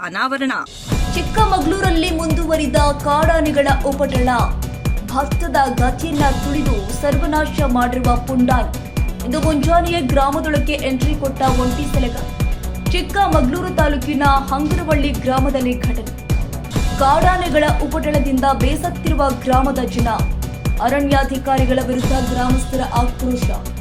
ಅನಾವರಣ. ಚಿಕ್ಕಮಗಳೂರಲ್ಲಿ ಮುಂದುವರಿದ ಕಾಡಾನೆಗಳ ಉಪಟಳ. ಭತ್ತದ ಗತಿಯನ್ನ ತುಳಿದು ಸರ್ವನಾಶ ಮಾಡಿರುವ ಪುಂಡಾನ್. ಇದು ಮುಂಜಾನೆಯೇ ಗ್ರಾಮದೊಳಕ್ಕೆ ಎಂಟ್ರಿ ಕೊಟ್ಟ ಒಂಟಿ ಸೆಲಗ. ಚಿಕ್ಕಮಗಳೂರು ತಾಲೂಕಿನ ಹಂಗರವಳ್ಳಿ ಗ್ರಾಮದಲ್ಲಿ ಘಟನೆ. ಕಾಡಾನೆಗಳ ಉಪಟಳದಿಂದ ಬೇಸತ್ತಿರುವ ಗ್ರಾಮದ ಜನ. ಅರಣ್ಯಾಧಿಕಾರಿಗಳ ವಿರುದ್ಧ ಗ್ರಾಮಸ್ಥರ ಆಕ್ರೋಶ.